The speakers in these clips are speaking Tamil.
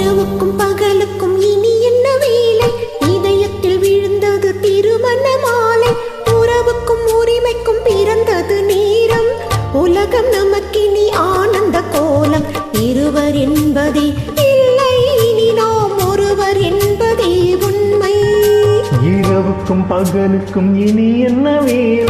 இரவுக்கும் பகலுக்கும் இனி என்ன வேலை? இதயத்தில் விழுந்தது திருமண மாலை உறவுக்கும் உரிமைக்கும் பிறந்தது நேரம். உலகம் நமக்கினி ஆனந்த கோலம். இருவர் என்பதே இல்லை இனி நாம் ஒருவர் என்பதே உண்மை. இரவுக்கும் பகலுக்கும் இனி என்ன வேலை?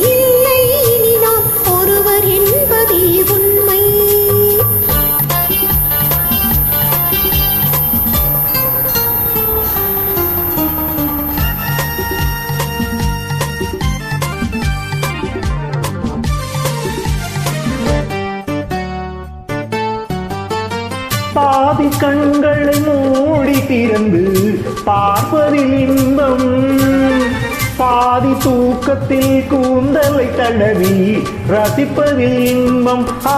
கண்களை மூடி திறந்து பார்ப்பதில் இன்பம். பாதி தூக்கத்தில் கூந்தலை தடவி ரசிப்பதில் இன்பம். ஆ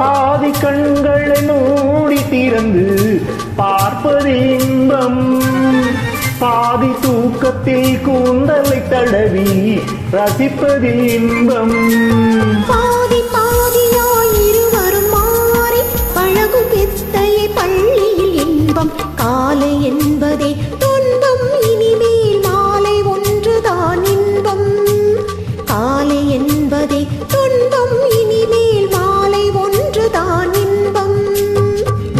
பாதி கண்களை மூடி திறந்து பார்ப்பதில் இன்பம். பாதி தூக்கத்தில் கூந்தலை தடவி ரசிப்பதில் இன்பம். பாதி பாதியாய் இருவரும் மாறி பழகும் வித்தையை இன்பம் காலை என்பதே துன்பம் இனிமேல் மாலை ஒன்றுதான் இன்பம். காலை என்பதே துன்பம் இனிமேல் மாலை ஒன்றுதான் இன்பம்.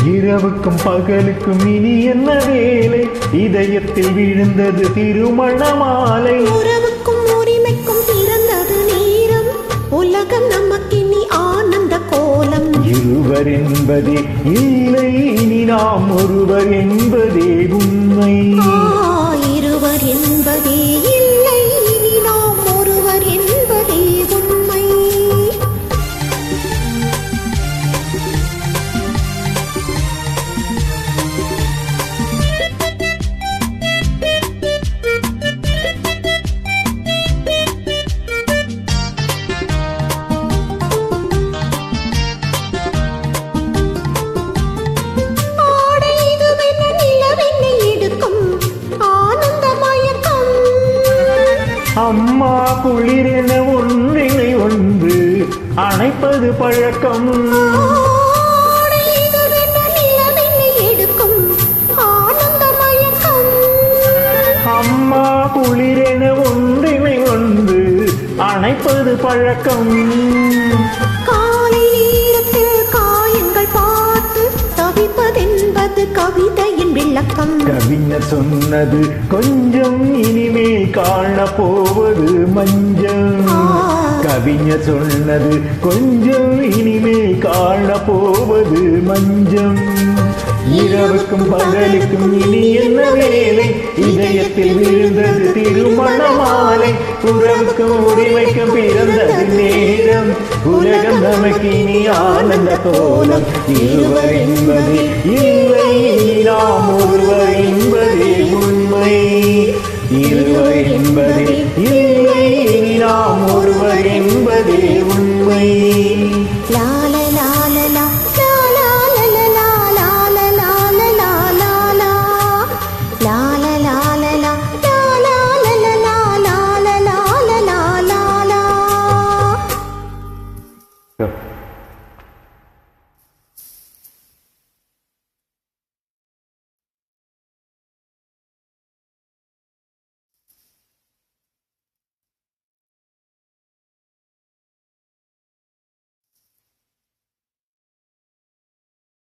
இரவுக்கும் பகலுக்கும் இனி என்ன வேலை? இதயத்தில் விழுந்தது திருமண மாலை. உறவுக்கும் உரிமைக்கும் பிறந்தது நேரம். உலகம் நமக்கினி ஆனந்த கோலம் இருவர் என்பதே இல்லை இனி நாம் ஒருவர் என்பதே உண்மை. அம்மா குளிரென ஒன்றினை ஒன்று அணைப்பது பழக்கம். அம்மா குளிரென ஒன்றினை ஒன்று அணைப்பது பழக்கம். கவிதையின் விளக்கம். கவிஞர் சொன்னது கொஞ்சம் காண போவது மஞ்சள். கவிஞர் சொன்னது கொஞ்சம் இனிமேல் காண போவது மஞ்சம் இரவுக்கும் பகலுக்கும் இனி என்ன வேலை? இதயத்தில் விழுந்தது திருமண மாலை உறவுக்கும் உரிமைக்கும் பிறந்தது நேரம். உலகம் நமக்கு இனி ஆனந்த கோலம் இருவர் என்பது இல்லை நாம் away.